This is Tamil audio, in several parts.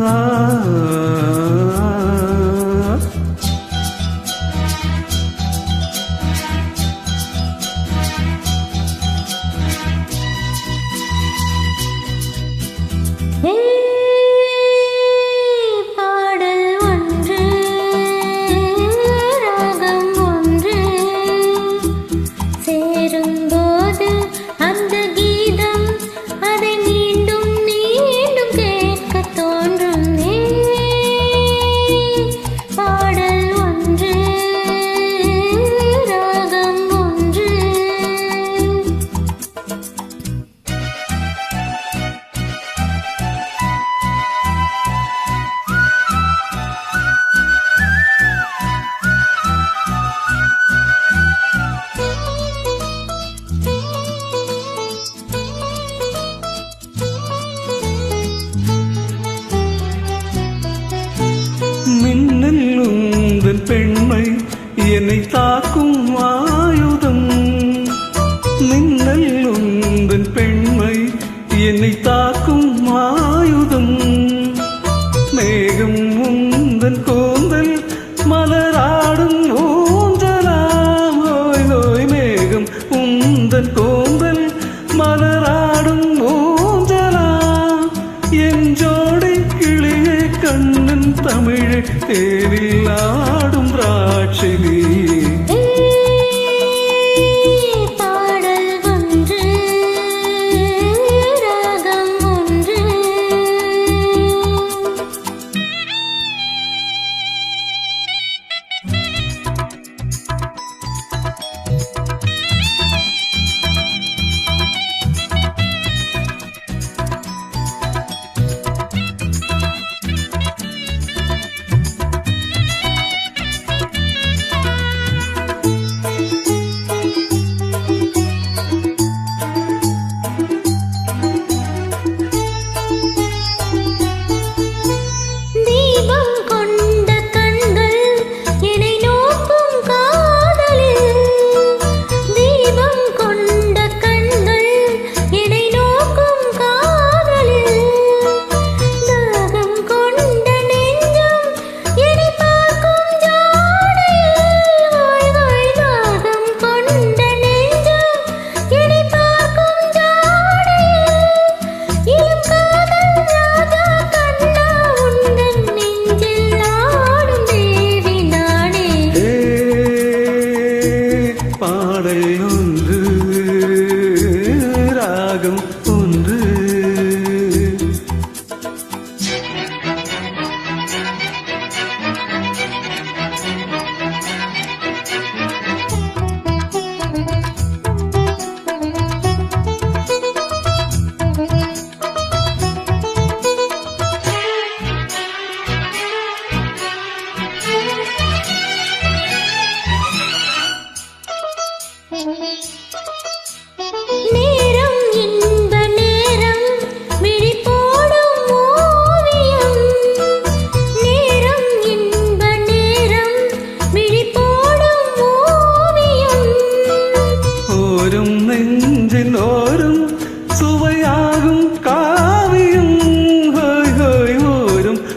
का பெண்மை என்னை தாக்கும் ஆயுதம். மின்னல் உந்தன் பெண்மை என்னை தமிழ் தேரில் ஆடும் ரா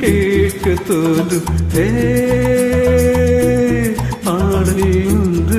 കേക്ക് തോലും ആടയുണ്ട്